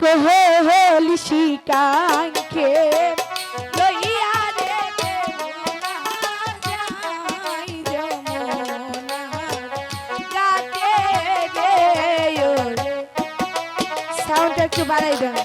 কোহলি শিকাঙ্কে লইয়া রে সাউন্ডটা একটু বাড়াই দেন।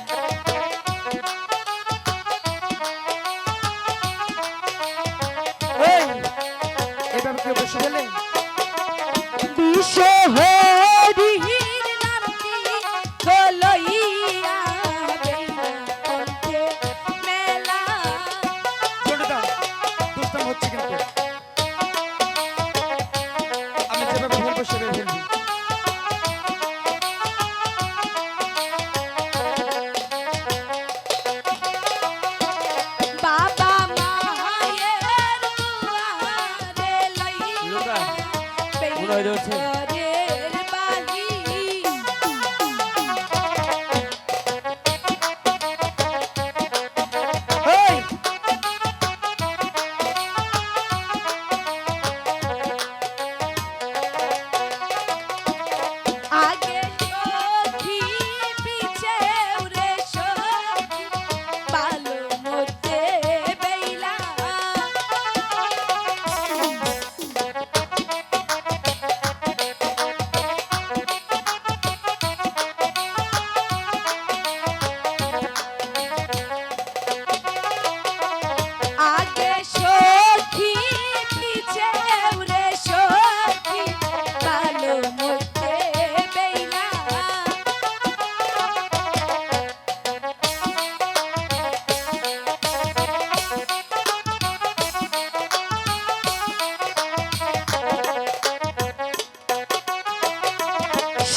Lời.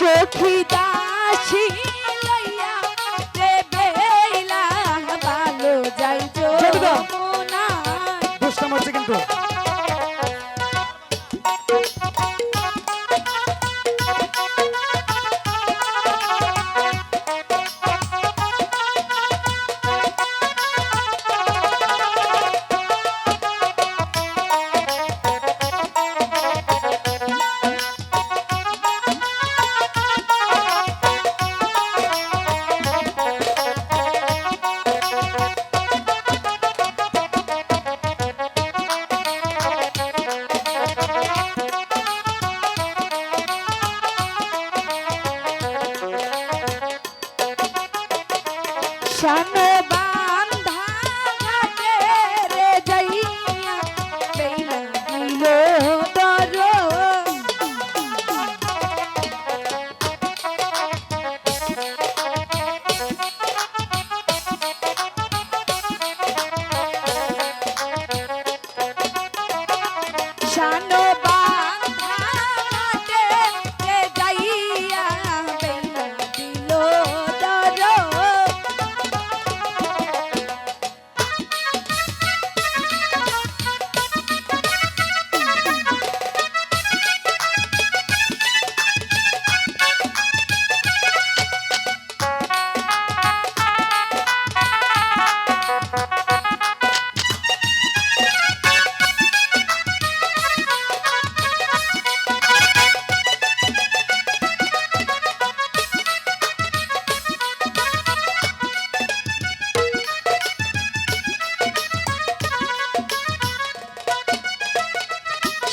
সখী দাসী লইয়া দেবেলা ভালো যাই না দুষ্টাম হচ্ছে কিন্তু। শানো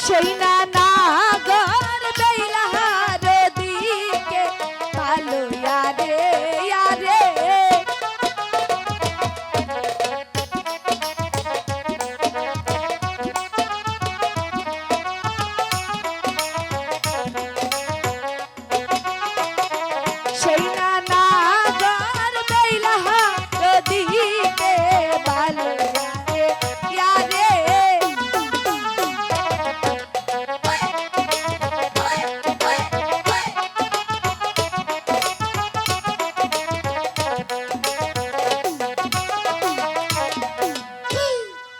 সেই না না